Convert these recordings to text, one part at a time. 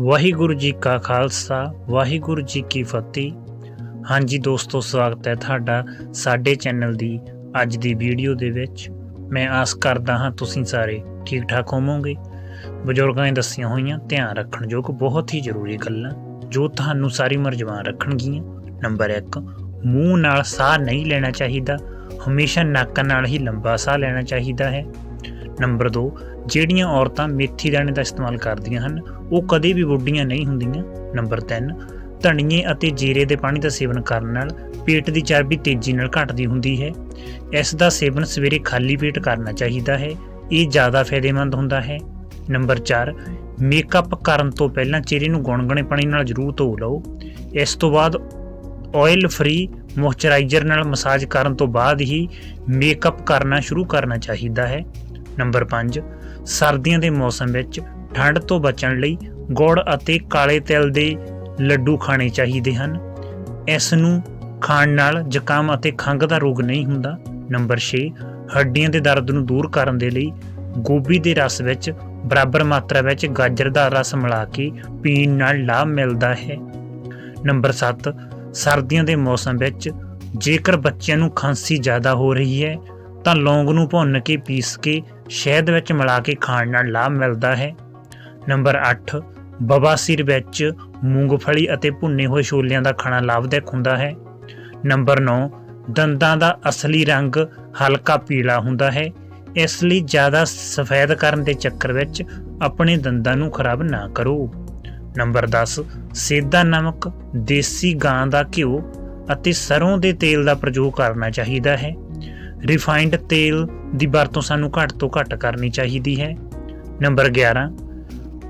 ਵਾਹਿਗੁਰੂ ਜੀ ਕਾ ਖਾਲਸਾ, ਵਾਹਿਗੁਰੂ ਜੀ ਕੀ ਫਤਿਹ। ਹਾਂਜੀ ਦੋਸਤੋ, ਸਵਾਗਤ ਹੈ ਤੁਹਾਡਾ ਸਾਡੇ ਚੈਨਲ ਦੀ ਅੱਜ ਦੀ ਵੀਡੀਓ ਦੇ ਵਿੱਚ। ਮੈਂ ਆਸ ਕਰਦਾ ਹਾਂ ਤੁਸੀਂ ਸਾਰੇ ਠੀਕ ਠਾਕ ਹੋਵੋਗੇ। ਬਜ਼ੁਰਗਾਂ ਨੇ ਦੱਸੀਆਂ ਹੋਈਆਂ, ਧਿਆਨ ਰੱਖਣ ਯੋਗ ਬਹੁਤ ਹੀ ਜ਼ਰੂਰੀ ਗੱਲਾਂ, ਜੋ ਤੁਹਾਨੂੰ ਸਾਰੀ ਉਮਰ ਜਵਾਨ ਰੱਖਣਗੀਆਂ। ਨੰਬਰ 1 ਮੂੰਹ ਨਾਲ ਸਾਹ ਨਹੀਂ ਲੈਣਾ ਚਾਹੀਦਾ, ਹਮੇਸ਼ਾ ਨੱਕ ਨਾਲ ਹੀ ਲੰਬਾ ਸਾਹ ਲੈਣਾ ਚਾਹੀਦਾ ਹੈ। ਨੰਬਰ 2 ਜਿਹੜੀਆਂ ਔਰਤਾਂ ਮੇਥੀ ਦਾਣੇ ਦਾ ਇਸਤੇਮਾਲ ਕਰਦੀਆਂ ਹਨ ਉਹ ਕਦੇ ਵੀ ਬੁੱਢੀਆਂ ਨਹੀਂ ਹੁੰਦੀਆਂ। ਨੰਬਰ 3 ਧਨੀਏ ਅਤੇ ਜੀਰੇ ਦੇ ਪਾਣੀ ਦਾ ਸੇਵਨ ਕਰਨ ਨਾਲ ਪੇਟ ਦੀ ਚਰਬੀ ਤੇਜ਼ੀ ਨਾਲ ਘਟਦੀ ਹੁੰਦੀ ਹੈ। ਇਸ ਦਾ ਸੇਵਨ ਸਵੇਰੇ ਖਾਲੀ ਪੇਟ ਕਰਨਾ ਚਾਹੀਦਾ ਹੈ। ਇਹ ਜ਼ਿਆਦਾ ਫਾਇਦੇਮੰਦ ਹੁੰਦਾ ਹੈ। ਨੰਬਰ 4 ਮੇਕਅਪ ਕਰਨ ਤੋਂ ਪਹਿਲਾਂ ਚਿਹਰੇ ਨੂੰ ਗੁਣਗੁਣੇ ਪਾਣੀ ਨਾਲ ਜ਼ਰੂਰ ਧੋ ਲਓ। ਇਸ ਤੋਂ ਬਾਅਦ ਆਇਲ ਫ੍ਰੀ ਮੋਇਸਚਰਾਈਜ਼ਰ ਨਾਲ ਮਸਾਜ ਕਰਨ ਤੋਂ ਬਾਅਦ ਹੀ ਮੇਕਅਪ ਕਰਨਾ ਸ਼ੁਰੂ ਕਰਨਾ ਚਾਹੀਦਾ ਹੈ। ਨੰਬਰ 5 ਸਰਦੀਆਂ ਦੇ ਮੌਸਮ ਵਿੱਚ ਠੰਡ ਤੋਂ ਬਚਣ ਲਈ ਗੁੜ ਅਤੇ ਕਾਲੇ ਤਿਲ ਦੇ ਲੱਡੂ ਖਾਣੇ ਚਾਹੀਦੇ ਹਨ। ਇਸ ਨੂੰ ਖਾਣ ਨਾਲ ਜ਼ੁਕਾਮ ਅਤੇ ਖੰਘ ਦਾ ਰੋਗ ਨਹੀਂ ਹੁੰਦਾ। ਨੰਬਰ 6 ਹੱਡੀਆਂ ਦੇ ਦਰਦ ਨੂੰ ਦੂਰ ਕਰਨ ਦੇ ਲਈ ਗੋਭੀ ਦੇ ਰਸ ਵਿੱਚ ਬਰਾਬਰ ਮਾਤਰਾ ਵਿੱਚ ਗਾਜਰ ਦਾ ਰਸ ਮਿਲਾ ਕੇ ਪੀਣ ਨਾਲ ਲਾਭ ਮਿਲਦਾ ਹੈ। ਨੰਬਰ 7 ਸਰਦੀਆਂ ਦੇ ਮੌਸਮ ਵਿੱਚ ਜੇਕਰ ਬੱਚਿਆਂ ਨੂੰ ਖਾਂਸੀ ਜ਼ਿਆਦਾ ਹੋ ਰਹੀ ਹੈ, ਤਾਂ ਲੌਂਗ ਨੂੰ ਭੁੰਨ ਕੇ ਪੀਸ ਕੇ ਸ਼ਹਿਦ ਵਿੱਚ ਮਿਲਾ ਕੇ ਖਾਣ ਨਾਲ ਲਾਭ ਮਿਲਦਾ ਹੈ। ਨੰਬਰ 8 ਬਵਾਸੀਰ ਵਿੱਚ ਮੂੰਗਫਲੀ ਅਤੇ ਭੁੰਨੇ ਹੋਏ ਛੋਲਿਆਂ ਦਾ ਖਾਣਾ ਲਾਭਦਾਇਕ ਹੁੰਦਾ ਹੈ। ਨੰਬਰ 9 ਦੰਦਾਂ ਦਾ ਅਸਲੀ ਰੰਗ ਹਲਕਾ ਪੀਲਾ ਹੁੰਦਾ ਹੈ। ਇਸ ਲਈ ਜ਼ਿਆਦਾ ਸਫੈਦ ਕਰਨ ਦੇ ਚੱਕਰ ਵਿੱਚ ਆਪਣੇ ਦੰਦਾਂ ਨੂੰ ਖਰਾਬ ਨਾ ਕਰੋ। ਨੰਬਰ 10 ਸੇਦਾ ਨਮਕ ਦੇਸੀ ਗਾਂ ਦਾ ਘਿਓ ਅਤੇ ਸਰੋਂ ਦੇ ਤੇਲ ਦਾ ਪ੍ਰਯੋਗ ਕਰਨਾ ਚਾਹੀਦਾ ਹੈ। ਰਿਫਾਈਨਡ ਤੇਲ ਦੀ ਵਰਤੋਂ ਸਾਨੂੰ ਘੱਟ ਤੋਂ ਘੱਟ ਕਰਨੀ ਚਾਹੀਦੀ ਹੈ। ਨੰਬਰ 11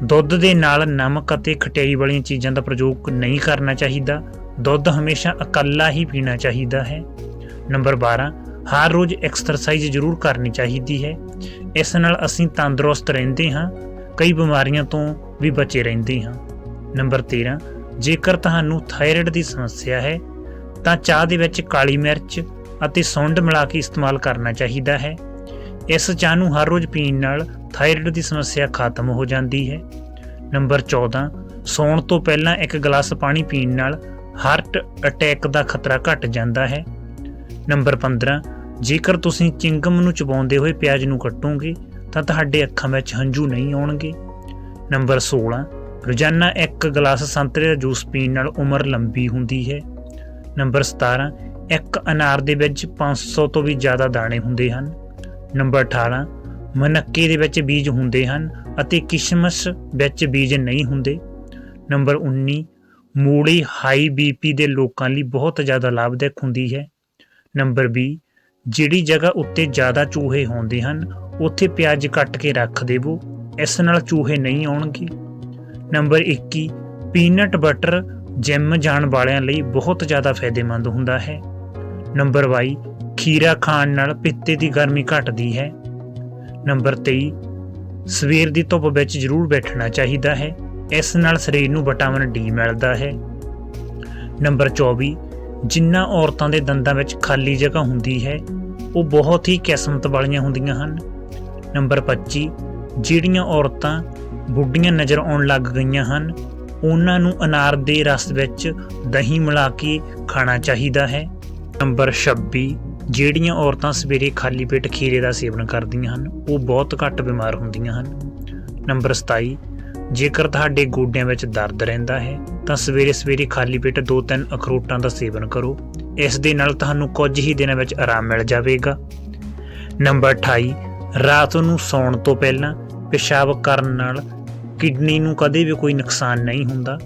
ਦੁੱਧ ਦੇ ਨਾਲ ਨਮਕ ਅਤੇ ਖਟਿਆਈ ਵਾਲੀਆਂ ਚੀਜ਼ਾਂ ਦਾ ਪ੍ਰਯੋਗ ਨਹੀਂ ਕਰਨਾ ਚਾਹੀਦਾ। ਦੁੱਧ ਹਮੇਸ਼ਾ ਇਕੱਲਾ ਹੀ ਪੀਣਾ ਚਾਹੀਦਾ ਹੈ। ਨੰਬਰ 12 ਹਰ ਰੋਜ਼ ਐਕਸਰਸਾਈਜ਼ ਜ਼ਰੂਰ ਕਰਨੀ ਚਾਹੀਦੀ ਹੈ। ਇਸ ਨਾਲ ਅਸੀਂ ਤੰਦਰੁਸਤ ਰਹਿੰਦੇ ਹਾਂ, ਕਈ ਬਿਮਾਰੀਆਂ ਤੋਂ ਵੀ ਬਚੇ ਰਹਿੰਦੇ ਹਾਂ। ਨੰਬਰ 13 ਜੇਕਰ ਤੁਹਾਨੂੰ ਥਾਇਰਾਇਡ ਦੀ ਸਮੱਸਿਆ ਹੈ, ਤਾਂ ਚਾਹ ਦੇ ਵਿੱਚ ਕਾਲੀ ਮਿਰਚ ਅਤੇ ਸੁੰਡ ਮਿਲਾ ਕੇ ਇਸਤੇਮਾਲ ਕਰਨਾ ਚਾਹੀਦਾ ਹੈ। ਇਸ ਚਾਹ ਨੂੰ ਹਰ ਰੋਜ਼ ਪੀਣ ਨਾਲ ਥਾਇਰਾਇਡ ਦੀ ਸਮੱਸਿਆ ਖਤਮ ਹੋ ਜਾਂਦੀ ਹੈ। ਨੰਬਰ 14 ਸੌਣ ਤੋਂ ਪਹਿਲਾਂ ਇੱਕ ਗਲਾਸ ਪਾਣੀ ਪੀਣ ਨਾਲ ਹਾਰਟ ਅਟੈਕ ਦਾ ਖਤਰਾ ਘਟ ਜਾਂਦਾ ਹੈ। ਨੰਬਰ 15 ਜੇਕਰ ਤੁਸੀਂ ਚਿੰਗਮ ਨੂੰ ਚਬਾਉਂਦੇ ਹੋਏ ਪਿਆਜ਼ ਨੂੰ ਕੱਟੋਗੇ, ਤਾਂ ਤੁਹਾਡੇ ਅੱਖਾਂ ਵਿੱਚ ਹੰਝੂ ਨਹੀਂ ਆਉਣਗੇ। ਨੰਬਰ 16 ਰੋਜ਼ਾਨਾ ਇੱਕ ਗਲਾਸ ਸੰਤਰੇ ਦਾ ਜੂਸ ਪੀਣ ਨਾਲ ਉਮਰ ਲੰਬੀ ਹੁੰਦੀ ਹੈ। ਨੰਬਰ 17 ਇੱਕ ਅਨਾਰ ਦੇ ਵਿੱਚ 500 ਤੋਂ ਵੀ ਜ਼ਿਆਦਾ ਦਾਣੇ ਹੁੰਦੇ ਹਨ। ਨੰਬਰ 18 ਮਨੱਕੇ ਦੇ ਵਿੱਚ ਬੀਜ ਹੁੰਦੇ ਹਨ ਅਤੇ ਕਿਸ਼ਮਸ ਵਿੱਚ ਬੀਜ ਨਹੀਂ ਹੁੰਦੇ। ਨੰਬਰ 19 ਮੂਲੀ ਹਾਈ ਬੀਪੀ ਦੇ ਲੋਕਾਂ ਲਈ ਬਹੁਤ ਜ਼ਿਆਦਾ ਲਾਭਦਾਇਕ ਹੁੰਦੀ ਹੈ। ਨੰਬਰ 20 ਜਿਹੜੀ ਜਗ੍ਹਾ ਉੱਤੇ ਜ਼ਿਆਦਾ ਚੂਹੇ ਹੁੰਦੇ ਹਨ, ਉੱਥੇ ਪਿਆਜ਼ ਕੱਟ ਕੇ ਰੱਖ ਦੇਵੋ, ਇਸ ਨਾਲ ਚੂਹੇ ਨਹੀਂ ਆਉਣਗੇ। ਨੰਬਰ 21 ਪੀਨਟ ਬਟਰ ਜਿਮ ਜਾਣ ਵਾਲਿਆਂ ਲਈ ਬਹੁਤ ਜ਼ਿਆਦਾ ਫਾਇਦੇਮੰਦ ਹੁੰਦਾ ਹੈ। ਨੰਬਰ 22 ਖੀਰਾ ਖਾਣ ਨਾਲ ਪਿੱਤੇ ਦੀ ਗਰਮੀ ਘਟਦੀ ਹੈ। ਨੰਬਰ 23 ਸਵੇਰ ਦੀ ਧੁੱਪ ਵਿੱਚ ਜ਼ਰੂਰ ਬੈਠਣਾ ਚਾਹੀਦਾ ਹੈ। ਇਸ ਨਾਲ ਸਰੀਰ ਨੂੰ ਵਿਟਾਮਿਨ ਡੀ ਮਿਲਦਾ ਹੈ। ਨੰਬਰ 24 ਜਿਨ੍ਹਾਂ ਔਰਤਾਂ ਦੇ ਦੰਦਾਂ ਵਿੱਚ ਖਾਲੀ ਜਗ੍ਹਾ ਹੁੰਦੀ ਹੈ, ਉਹ ਬਹੁਤ ਹੀ ਕਿਸਮਤ ਵਾਲੀਆਂ ਹੁੰਦੀਆਂ ਹਨ। ਨੰਬਰ 25 ਜਿਹੜੀਆਂ ਔਰਤਾਂ ਬੁੱਢੀਆਂ ਨਜ਼ਰ ਆਉਣ ਲੱਗ ਗਈਆਂ ਹਨ, ਉਹਨਾਂ ਨੂੰ ਅਨਾਰ ਦੇ ਰਸ ਵਿੱਚ ਦਹੀਂ ਮਿਲਾ ਕੇ ਖਾਣਾ ਚਾਹੀਦਾ ਹੈ। ਨੰਬਰ 26 ਜਿਹੜੀਆਂ ਔਰਤਾਂ ਸਵੇਰੇ ਖਾਲੀ ਪੇਟ ਖੀਰੇ ਦਾ ਸੇਵਨ ਕਰਦੀਆਂ ਹਨ, ਉਹ ਬਹੁਤ ਘੱਟ ਬਿਮਾਰ ਹੁੰਦੀਆਂ ਹਨ। ਨੰਬਰ 27 ਜੇਕਰ ਤੁਹਾਡੇ ਗੋਡਿਆਂ ਵਿੱਚ ਦਰਦ ਰਹਿੰਦਾ ਹੈ, ਤਾਂ ਸਵੇਰੇ ਸਵੇਰੇ ਖਾਲੀ ਪੇਟ ਦੋ ਤਿੰਨ ਅਖਰੋਟਾਂ ਦਾ ਸੇਵਨ ਕਰੋ। ਇਸ ਦੇ ਨਾਲ ਤੁਹਾਨੂੰ ਕੁਝ ਹੀ ਦਿਨਾਂ ਵਿੱਚ ਆਰਾਮ ਮਿਲ ਜਾਵੇਗਾ। ਨੰਬਰ 28 ਰਾਤ ਨੂੰ ਸੌਣ ਤੋਂ ਪਹਿਲਾਂ ਪਿਸ਼ਾਬ ਕਰਨ ਨਾਲ ਕਿਡਨੀ ਨੂੰ ਕਦੇ ਵੀ ਕੋਈ ਨੁਕਸਾਨ ਨਹੀਂ ਹੁੰਦਾ।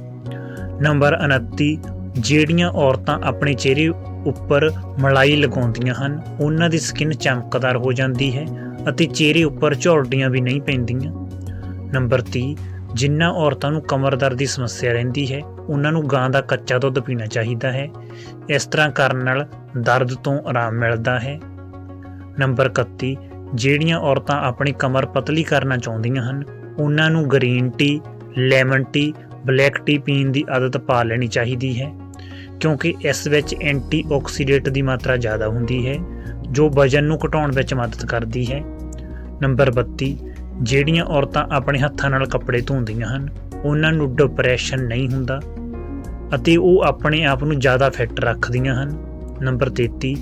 ਨੰਬਰ 29 ਜਿਹੜੀਆਂ ਔਰਤਾਂ ਆਪਣੇ ਚਿਹਰੇ ਉੱਪਰ ਮਲਾਈ ਲਗਾਉਂਦੀਆਂ ਹਨ। ਉਹਨਾਂ ਦੀ ਸਕਿਨ ਚਮਕਦਾਰ ਹੋ ਜਾਂਦੀ ਹੈ ਅਤੇ ਚਿਹਰੇ ਉੱਪਰ ਝੁਰੜੀਆਂ ਵੀ ਨਹੀਂ ਪੈਂਦੀਆਂ। ਨੰਬਰ 30 ਜਿਨ੍ਹਾਂ ਔਰਤਾਂ ਨੂੰ ਕਮਰ ਦਰਦ ਦੀ ਸਮੱਸਿਆ ਰਹਿੰਦੀ ਹੈ, ਉਹਨਾਂ ਨੂੰ ਗਾਂ ਦਾ ਕੱਚਾ ਦੁੱਧ ਪੀਣਾ ਚਾਹੀਦਾ ਹੈ। ਇਸ ਤਰ੍ਹਾਂ ਕਰਨ ਨਾਲ ਦਰਦ ਤੋਂ ਆਰਾਮ ਮਿਲਦਾ ਹੈ। ਨੰਬਰ 31 ਜਿਹੜੀਆਂ ਔਰਤਾਂ ਆਪਣੀ ਕਮਰ ਪਤਲੀ ਕਰਨਾ ਚਾਹੁੰਦੀਆਂ ਹਨ, ਉਹਨਾਂ ਨੂੰ green tea, lemon tea, black tea ਪੀਣ ਦੀ ਆਦਤ ਪਾ ਲੈਣੀ ਚਾਹੀਦੀ ਹੈ। ਕਿਉਂਕਿ ਇਸ ਵਿੱਚ ਐਂਟੀਆਕਸੀਡੈਂਟ ਦੀ ਮਾਤਰਾ ਜ਼ਿਆਦਾ ਹੁੰਦੀ ਹੈ, ਜੋ ਵਜਨ ਨੂੰ ਘਟਾਉਣ ਵਿੱਚ ਮਦਦ ਕਰਦੀ ਹੈ। ਨੰਬਰ 32 ਜਿਹੜੀਆਂ ਔਰਤਾਂ ਆਪਣੇ ਹੱਥਾਂ ਨਾਲ ਕੱਪੜੇ ਧੋਂਦੀਆਂ ਹਨ, ਉਹਨਾਂ ਨੂੰ ਡਿਪਰੈਸ਼ਨ ਨਹੀਂ ਹੁੰਦਾ ਅਤੇ ਉਹ ਆਪਣੇ ਆਪ ਨੂੰ ਜ਼ਿਆਦਾ ਫਿੱਟ ਰੱਖਦੀਆਂ ਹਨ। ਨੰਬਰ 33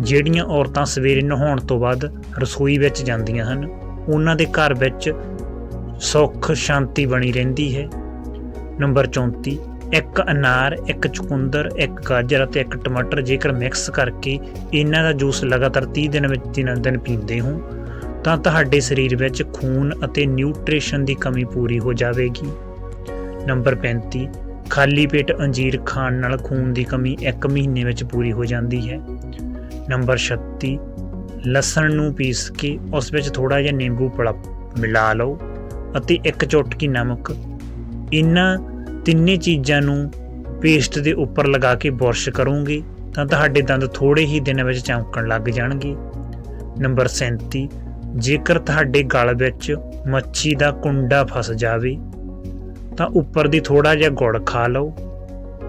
ਜਿਹੜੀਆਂ ਔਰਤਾਂ ਸਵੇਰੇ ਨਹਾਉਣ ਤੋਂ ਬਾਅਦ ਰਸੋਈ ਵਿੱਚ ਜਾਂਦੀਆਂ ਹਨ, ਉਹਨਾਂ ਦੇ ਘਰ ਵਿੱਚ ਸੁੱਖ ਸ਼ਾਂਤੀ ਬਣੀ ਰਹਿੰਦੀ ਹੈ। ਨੰਬਰ 34 ਇੱਕ ਅਨਾਰ, ਇੱਕ ਚੁਕੰਦਰ, ਇੱਕ ਗਾਜਰ ਅਤੇ ਇੱਕ ਟਮਾਟਰ ਜੇਕਰ ਮਿਕਸ ਕਰਕੇ ਇਹਨਾਂ ਦਾ ਜੂਸ ਲਗਾਤਾਰ 30 ਦਿਨ ਵਿੱਚ ਦਿਨ ਦਿਨ ਪੀਂਦੇ ਹੋ, ਤਾਂ ਤੁਹਾਡੇ ਸਰੀਰ ਵਿੱਚ ਖੂਨ ਅਤੇ ਨਿਊਟ੍ਰੀਸ਼ਨ ਦੀ ਕਮੀ ਪੂਰੀ ਹੋ ਜਾਵੇਗੀ। ਨੰਬਰ 35 ਖਾਲੀ ਪੇਟ ਅੰਜੀਰ ਖਾਣ ਨਾਲ ਖੂਨ ਦੀ ਕਮੀ 1 ਮਹੀਨੇ ਵਿੱਚ ਪੂਰੀ ਹੋ ਜਾਂਦੀ ਹੈ। ਨੰਬਰ 36 ਲਸਣ ਨੂੰ ਪੀਸ ਕੇ ਉਸ ਵਿੱਚ ਥੋੜਾ ਜਿਹਾ ਨਿੰਬੂ ਪੜਾ ਮਿਲਾ ਲਓ ਅਤੇ ਇੱਕ ਚੁਟਕੀ ਨਮਕ। ਇਹਨਾਂ ਤਿੰਨੇ ਚੀਜ਼ਾਂ ਨੂੰ ਪੇਸਟ ਦੇ ਉੱਪਰ ਲਗਾ ਕੇ ਬੁਰਸ਼ ਕਰੋਗੇ ਤਾਂ ਤੁਹਾਡੇ ਦੰਦ ਥੋੜੇ ਹੀ ਦਿਨਾਂ ਵਿੱਚ ਚਮਕਣ ਲੱਗ ਜਾਣਗੇ। ਨੰਬਰ 37 ਜੇਕਰ ਤੁਹਾਡੇ ਗਲ ਵਿੱਚ ਮੱਛੀ ਦਾ ਕੁੰਡਾ ਫਸ ਜਾਵੇ, ਤਾਂ ਉੱਪਰ ਦੀ ਥੋੜਾ ਜਿਹਾ ਗੁੜ ਖਾ ਲਓ।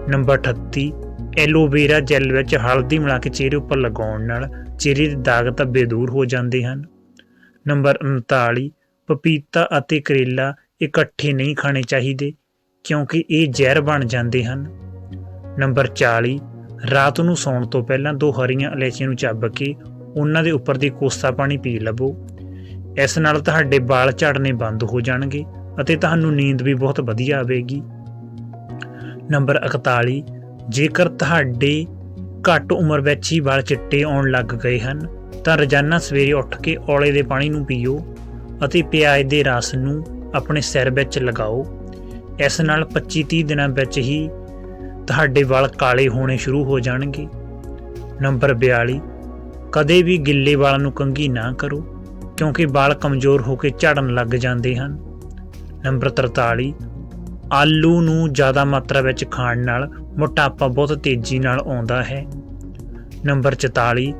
ਨੰਬਰ 38 ਐਲੋਵੇਰਾ ਜੈਲ ਵਿੱਚ ਹਲਦੀ ਮਿਲਾ ਕੇ ਚਿਹਰੇ ਉੱਪਰ ਲਗਾਉਣ ਨਾਲ ਚਿਹਰੇ ਦੇ ਦਾਗ ਧੱਬੇ ਦੂਰ ਹੋ ਜਾਂਦੇ ਹਨ। ਨੰਬਰ 39 ਪਪੀਤਾ ਅਤੇ ਕਰੇਲਾ ਇਕੱਠੇ ਨਹੀਂ ਖਾਣੇ ਚਾਹੀਦੇ। ਕਿਉਂਕਿ ਇਹ ਜ਼ਹਿਰ ਬਣ ਜਾਂਦੇ ਹਨ। ਨੰਬਰ 40 ਰਾਤ ਨੂੰ ਸੌਣ ਤੋਂ ਪਹਿਲਾਂ ਦੋ ਹਰੀਆਂ ਇਲਾਇਚੀਆਂ ਨੂੰ ਚੱਬ ਕੇ ਉਹਨਾਂ ਦੇ ਉੱਪਰ ਦੀ ਕੋਸਾ ਪਾਣੀ ਪੀ ਲਵੋ। ਇਸ ਨਾਲ ਤੁਹਾਡੇ ਵਾਲ ਝੜਨੇ ਬੰਦ ਹੋ ਜਾਣਗੇ ਅਤੇ ਤੁਹਾਨੂੰ ਨੀਂਦ ਵੀ ਬਹੁਤ ਵਧੀਆ ਆਵੇਗੀ। ਨੰਬਰ 41 ਜੇਕਰ ਤੁਹਾਡੇ ਘੱਟ ਉਮਰ ਵਿੱਚ ਹੀ ਵਾਲ ਚਿੱਟੇ ਆਉਣ ਲੱਗ ਗਏ ਹਨ, ਤਾਂ ਰੋਜ਼ਾਨਾ ਸਵੇਰੇ ਉੱਠ ਕੇ ਔਲੇ ਦੇ ਪਾਣੀ ਨੂੰ ਪੀਓ ਅਤੇ ਪਿਆਜ਼ ਦੇ ਰਸ ਨੂੰ ਆਪਣੇ ਸਿਰ ਵਿੱਚ ਲਗਾਓ। ਇਸ ਨਾਲ 25-30 ਦਿਨਾਂ ਵਿੱਚ ਹੀ ਤੁਹਾਡੇ ਵਾਲ ਕਾਲੇ ਹੋਣੇ ਸ਼ੁਰੂ ਹੋ ਜਾਣਗੇ। ਨੰਬਰ 42 ਕਦੇ ਵੀ ਗਿੱਲੇ ਵਾਲਾਂ ਨੂੰ ਕੰਘੀ ਨਾ ਕਰੋ, ਕਿਉਂਕਿ ਵਾਲ ਕਮਜ਼ੋਰ ਹੋ ਕੇ ਝੜਨ ਲੱਗ ਜਾਂਦੇ ਹਨ। ਨੰਬਰ 43 ਆਲੂ ਨੂੰ ਜ਼ਿਆਦਾ ਮਾਤਰਾ ਵਿੱਚ ਖਾਣ ਨਾਲ ਮੋਟਾਪਾ ਬਹੁਤ ਤੇਜ਼ੀ ਨਾਲ ਆਉਂਦਾ ਹੈ। ਨੰਬਰ 44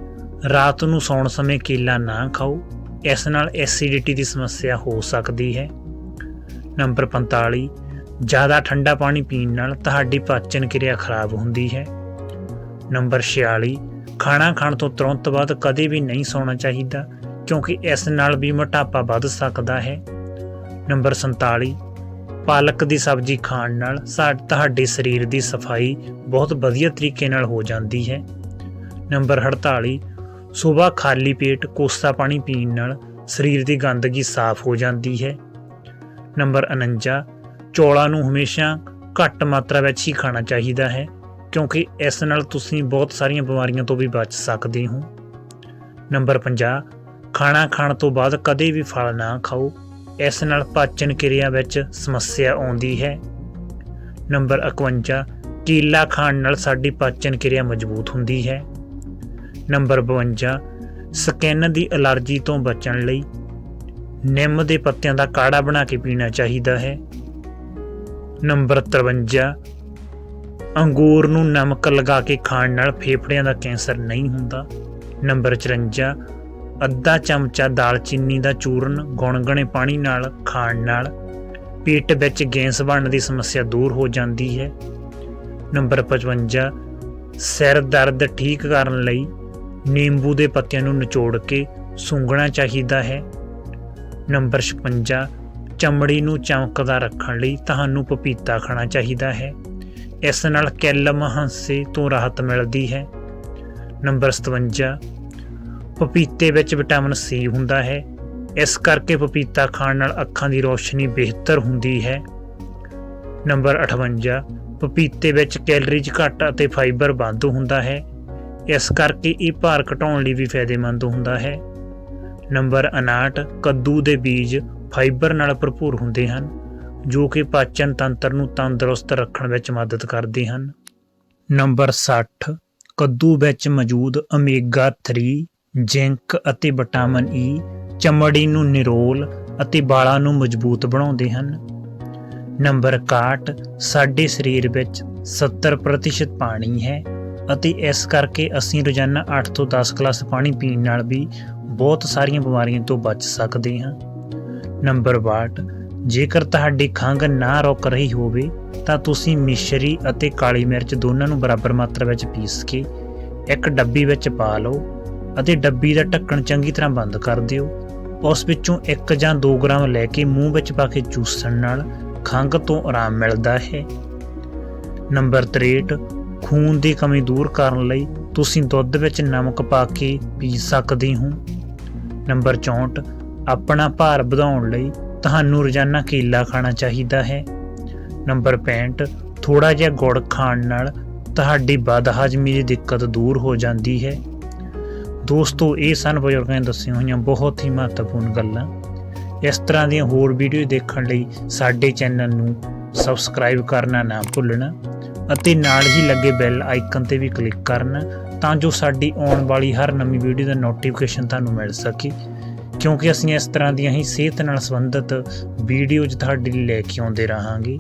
ਰਾਤ ਨੂੰ ਸੌਣ ਸਮੇਂ ਕੇਲਾ ਨਾ ਖਾਓ, ਇਸ ਨਾਲ ਐਸਿਡਿਟੀ ਦੀ ਸਮੱਸਿਆ ਹੋ ਸਕਦੀ ਹੈ। ਨੰਬਰ 45 ਜ਼ਿਆਦਾ ਠੰਡਾ ਪਾਣੀ ਪੀਣ ਨਾਲ ਤੁਹਾਡੀ ਪਾਚਨ ਕਿਰਿਆ ਖਰਾਬ ਹੁੰਦੀ ਹੈ। ਨੰਬਰ 46 ਖਾਣਾ ਖਾਣ ਤੋਂ ਤੁਰੰਤ ਬਾਅਦ ਕਦੇ ਵੀ ਨਹੀਂ ਸੌਣਾ ਚਾਹੀਦਾ, ਕਿਉਂਕਿ ਇਸ ਨਾਲ ਵੀ ਮੋਟਾਪਾ ਵੱਧ ਸਕਦਾ ਹੈ। ਨੰਬਰ 47 ਪਾਲਕ ਦੀ ਸਬਜ਼ੀ ਖਾਣ ਨਾਲ ਸਾ, ਤੁਹਾਡੇ ਸਰੀਰ ਦੀ ਸਫ਼ਾਈ ਬਹੁਤ ਵਧੀਆ ਤਰੀਕੇ ਨਾਲ ਹੋ ਜਾਂਦੀ ਹੈ। ਨੰਬਰ 48 ਸਵੇਰ ਖਾਲੀ ਪੇਟ ਕੋਸਾ ਪਾਣੀ ਪੀਣ ਨਾਲ ਸਰੀਰ ਦੀ ਗੰਦਗੀ ਸਾਫ਼ ਹੋ ਜਾਂਦੀ ਹੈ। ਨੰਬਰ 49 ਚੌਲਾਂ ਨੂੰ ਹਮੇਸ਼ਾ ਘੱਟ ਮਾਤਰਾ ਵਿੱਚ ਹੀ ਖਾਣਾ ਚਾਹੀਦਾ ਹੈ, ਕਿਉਂਕਿ ਇਸ ਨਾਲ ਤੁਸੀਂ ਬਹੁਤ ਸਾਰੀਆਂ ਬਿਮਾਰੀਆਂ ਤੋਂ ਵੀ ਬਚ ਸਕਦੇ ਹੋ। ਨੰਬਰ 50 ਖਾਣਾ ਖਾਣ ਤੋਂ ਬਾਅਦ ਕਦੇ ਵੀ ਫਲ ਨਾ ਖਾਓ, ਇਸ ਨਾਲ ਪਾਚਨ ਕਿਰਿਆ ਵਿੱਚ ਸਮੱਸਿਆ ਆਉਂਦੀ ਹੈ। ਨੰਬਰ 51 ਕੇਲਾ ਖਾਣ ਨਾਲ ਸਾਡੀ ਪਾਚਨ ਕਿਰਿਆ ਮਜ਼ਬੂਤ ਹੁੰਦੀ ਹੈ। ਨੰਬਰ 52 ਸਕਿਨ ਦੀ ਅਲਰਜੀ ਤੋਂ ਬਚਣ ਲਈ ਨਿੰਮ ਦੇ ਪੱਤਿਆਂ ਦਾ ਕਾੜਾ ਬਣਾ ਕੇ ਪੀਣਾ ਚਾਹੀਦਾ ਹੈ। ਨੰਬਰ 53 ਅੰਗੂਰ ਨੂੰ ਨਮਕ ਲਗਾ ਕੇ ਖਾਣ ਨਾਲ ਫੇਫੜਿਆਂ ਦਾ ਕੈਂਸਰ ਨਹੀਂ ਹੁੰਦਾ। ਨੰਬਰ 54 ਅੱਧਾ ਚਮਚਾ ਦਾਲਚੀਨੀ ਦਾ ਚੂਰਨ ਗੁਣਗਣੇ ਪਾਣੀ ਨਾਲ ਖਾਣ ਨਾਲ ਪੇਟ ਵਿੱਚ ਗੈਸ ਬਣਨ ਦੀ ਸਮੱਸਿਆ ਦੂਰ ਹੋ ਜਾਂਦੀ ਹੈ। ਨੰਬਰ 55 ਸਿਰ ਦਰਦ ਠੀਕ ਕਰਨ ਲਈ ਨਿੰਬੂ ਦੇ ਪੱਤਿਆਂ ਨੂੰ ਨਿਚੋੜ ਕੇ ਸੁੰਘਣਾ ਚਾਹੀਦਾ ਹੈ। ਨੰਬਰ 56 ਚਮੜੀ ਨੂੰ ਚਮਕਦਾਰ ਰੱਖਣ ਲਈ ਤੁਹਾਨੂੰ ਪਪੀਤਾ ਖਾਣਾ ਚਾਹੀਦਾ ਹੈ। ਇਸ ਨਾਲ ਕੈਲਮ ਹਾਂਸੇ ਤੋਂ ਰਾਹਤ ਮਿਲਦੀ ਹੈ। ਨੰਬਰ 57 ਪਪੀਤੇ ਵਿੱਚ ਵਿਟਾਮਿਨ ਸੀ ਹੁੰਦਾ ਹੈ। ਇਸ ਕਰਕੇ ਪਪੀਤਾ ਖਾਣ ਨਾਲ ਅੱਖਾਂ ਦੀ ਰੋਸ਼ਨੀ ਬਿਹਤਰ ਹੁੰਦੀ ਹੈ। ਨੰਬਰ 58 ਪਪੀਤੇ ਵਿੱਚ ਕੈਲਰੀਜ਼ ਘੱਟ ਅਤੇ ਫਾਈਬਰ ਵੱਧ ਹੁੰਦਾ ਹੈ। ਇਸ ਕਰਕੇ ਇਹ ਭਾਰ ਘਟਾਉਣ ਲਈ ਵੀ ਫਾਇਦੇਮੰਦ ਹੁੰਦਾ ਹੈ। ਨੰਬਰ 59 ਕੱਦੂ ਦੇ ਬੀਜ ਫਾਈਬਰ ਨਾਲ ਭਰਪੂਰ ਹੁੰਦੇ ਹਨ, ਜੋ ਕਿ ਪਾਚਨ ਤੰਤਰ ਨੂੰ ਤੰਦਰੁਸਤ ਰੱਖਣ ਵਿੱਚ ਮਦਦ ਕਰਦੇ ਹਨ। ਨੰਬਰ 60 ਕੱਦੂ ਵਿੱਚ ਮੌਜੂਦ ਓਮੇਗਾ 3 ਜ਼ਿੰਕ ਅਤੇ ਵਿਟਾਮਿਨ ਈ e ਚਮੜੀ ਨੂੰ ਨਿਰੋਲ ਅਤੇ ਵਾਲਾਂ ਨੂੰ ਮਜ਼ਬੂਤ ਬਣਾਉਂਦੇ ਹਨ। ਨੰਬਰ 61 ਸਾਡੇ ਸਰੀਰ ਵਿੱਚ 70% ਪਾਣੀ ਹੈ ਅਤੇ ਇਸ ਕਰਕੇ ਅਸੀਂ ਰੋਜ਼ਾਨਾ 8 ਤੋਂ 10 ਗਲਾਸ ਪਾਣੀ ਪੀਣ ਨਾਲ ਵੀ ਬਹੁਤ ਸਾਰੀਆਂ ਬਿਮਾਰੀਆਂ ਤੋਂ ਬਚ ਸਕਦੇ ਹਾਂ। ਨੰਬਰ 62 ਜੇਕਰ ਤੁਹਾਡੀ ਖੰਘ ਨਾ ਰੁਕ ਰਹੀ ਹੋਵੇ, ਤਾਂ ਤੁਸੀਂ ਮਿਸ਼ਰੀ ਅਤੇ ਕਾਲੀ ਮਿਰਚ ਦੋਨਾਂ ਨੂੰ ਬਰਾਬਰ ਮਾਤਰਾ ਵਿੱਚ ਪੀਸ ਕੇ ਇੱਕ ਡੱਬੀ ਵਿੱਚ ਪਾ ਲਓ ਅਤੇ ਡੱਬੀ ਦਾ ਢੱਕਣ ਚੰਗੀ ਤਰ੍ਹਾਂ ਬੰਦ ਕਰ ਦਿਓ। ਉਸ ਵਿੱਚੋਂ 1 ਜਾਂ 2 ਗ੍ਰਾਮ ਲੈ ਕੇ ਮੂੰਹ ਵਿੱਚ ਪਾ ਕੇ ਚੂਸਣ ਨਾਲ ਖੰਘ ਤੋਂ ਆਰਾਮ ਮਿਲਦਾ ਹੈ। ਨੰਬਰ 63 ਖੂਨ ਦੀ ਕਮੀ ਦੂਰ ਕਰਨ ਲਈ ਤੁਸੀਂ ਦੁੱਧ ਵਿੱਚ ਨਮਕ ਪਾ ਕੇ ਪੀ ਸਕਦੇ ਹੋ। ਨੰਬਰ 64 ਆਪਣਾ ਭਾਰ ਵਧਾਉਣ ਲਈ ਤੁਹਾਨੂੰ ਰੋਜ਼ਾਨਾ ਕੇਲਾ ਖਾਣਾ ਚਾਹੀਦਾ ਹੈ। ਨੰਬਰ 65 ਥੋੜਾ ਜਿਹਾ ਗੁੜ ਖਾਣ ਨਾਲ ਤੁਹਾਡੀ ਬਦਹਜ਼ਮੀ ਦੀ ਦਿੱਕਤ ਦੂਰ ਹੋ ਜਾਂਦੀ ਹੈ। ਦੋਸਤੋ, ਇਹ ਸਨ ਬਜ਼ੁਰਗਾਂ ਨੇ ਦੱਸੀਆਂ ਹੋਈਆਂ ਬਹੁਤ ਹੀ ਮਹੱਤਵਪੂਰਨ ਗੱਲਾਂ। ਇਸ ਤਰ੍ਹਾਂ ਦੀਆਂ ਹੋਰ ਵੀਡੀਓ ਦੇਖਣ ਲਈ ਸਾਡੇ ਚੈਨਲ ਨੂੰ ਸਬਸਕ੍ਰਾਈਬ ਕਰਨਾ ਨਾ ਭੁੱਲਣਾ ਅਤੇ ਨਾਲ ਹੀ ਲੱਗੇ ਬੈਲ ਆਈਕਨ ਤੇ ਵੀ ਕਲਿੱਕ ਕਰਨਾ ਤਾਂ ਜੋ ਸਾਡੀ ਆਉਣ ਵਾਲੀ ਹਰ ਨਵੀਂ ਵੀਡੀਓ ਦਾ ਨੋਟੀਫਿਕੇਸ਼ਨ ਤੁਹਾਨੂੰ ਮਿਲ ਸਕੇ। ਕਿਉਂਕਿ ਅਸੀਂ ਇਸ ਤਰ੍ਹਾਂ ਦੀਆਂ ਹੀ ਸਿਹਤ ਨਾਲ ਸੰਬੰਧਿਤ ਵੀਡੀਓਜ਼ ਤੁਹਾਡੇ ਲਈ ਲੈ ਕੇ ਆਉਂਦੇ ਰਹਾਂਗੇ।